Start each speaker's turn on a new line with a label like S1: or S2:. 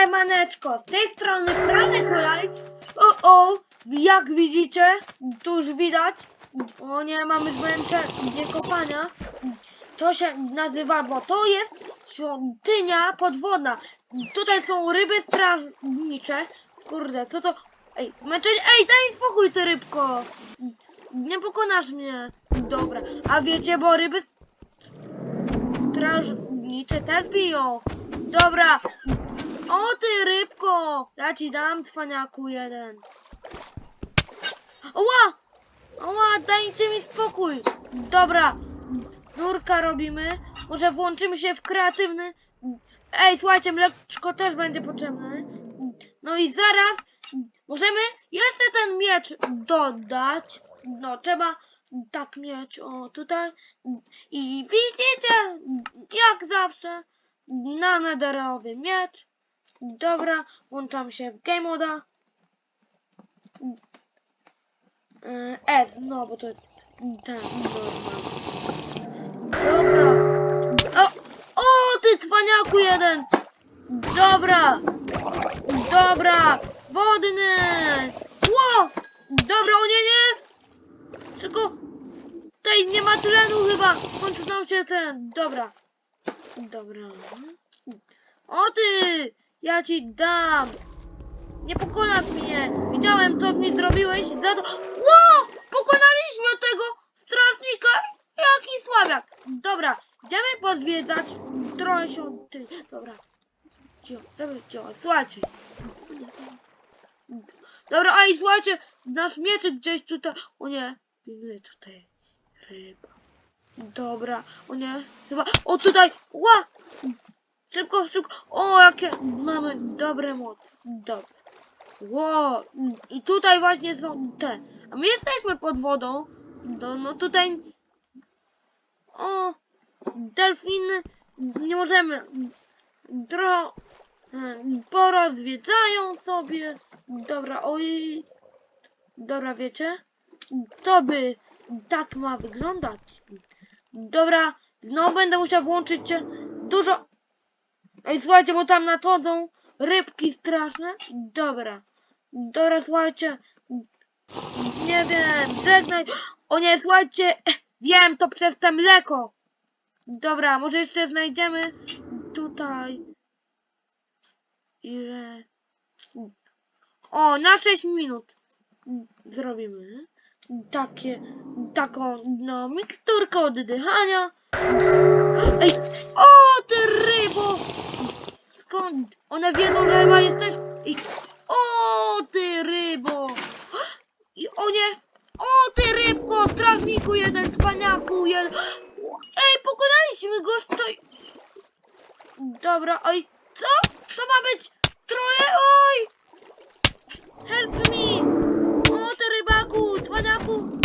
S1: Siemaneczko, z tej strony Franek Olaj. O, o, jak widzicie, tu już widać. O nie, mamy zmęczenie kopania. To się nazywa, bo to jest świątynia podwodna. Tutaj są ryby strażnicze. Kurde, co to? Ej, zmęczenie. Ej, daj spokój, ty rybko. Nie pokonasz mnie. Dobra, a wiecie, bo ryby strażnicze też biją. Dobra, o ty rybko! Ja ci dam cwaniaku jeden. Oła! Oła, dajcie mi spokój. Dobra, nurka robimy. Może włączymy się w kreatywny. Ej, słuchajcie, mleczko też będzie potrzebne. No i zaraz możemy jeszcze ten miecz dodać. No, trzeba tak mieć, o tutaj. I widzicie, jak zawsze, na nederowy miecz. Dobra, włączam się w game moda. Yy, S, no bo to jest ten normal. Dobra. O, o ty cwaniaku jeden! Dobra! Dobra! Wodny! Ło! Dobra, o nie, nie! Tylko tutaj nie ma tlenu chyba! Kończy nam się ten. Dobra. Dobra. O ty! Ja ci dam! Nie pokonasz mnie! Widziałem, co mi zrobiłeś za to. Ło! Pokonaliśmy tego strażnika! Jaki słabiak! Dobra, idziemy pozwiedzać trochę się. Ty, dobra. Cicho, żeby cicho, słuchajcie. Dobra, a i słuchajcie, nasz mieczyk gdzieś tutaj. O nie, pilnuje tutaj ryba. Dobra, o nie, chyba. O tutaj! Ła! Szybko, szybko. O, jakie mamy dobre moc. Dobra. Ło, i tutaj właśnie są te. A my jesteśmy pod wodą. No, no tutaj. O, delfiny. Nie możemy. Dro. Porozwiedzają sobie. Dobra, oj. Dobra, wiecie? To by tak ma wyglądać. Dobra, znowu będę musiał włączyć dużo. Ej, słuchajcie, bo tam nadchodzą rybki straszne. Dobra. Dobra, słuchajcie. Nie wiem, żegnaj. O nie, słuchajcie. Wiem, to przez te mleko. Dobra, może jeszcze znajdziemy tutaj. Ile? O, na 6 minut zrobimy takie, taką, no, miksturkę oddychania. Ej, o, ty rybo! One wiedzą, że chyba jesteś... I... O, ty rybo! I o nie! O, ty rybko! Strażniku jeden, cwaniaku jeden! Ej, pokonaliśmy go! Stoj... Dobra, oj, co? To ma być trole? Oj! Help me! O, ty rybaku, cwaniaku!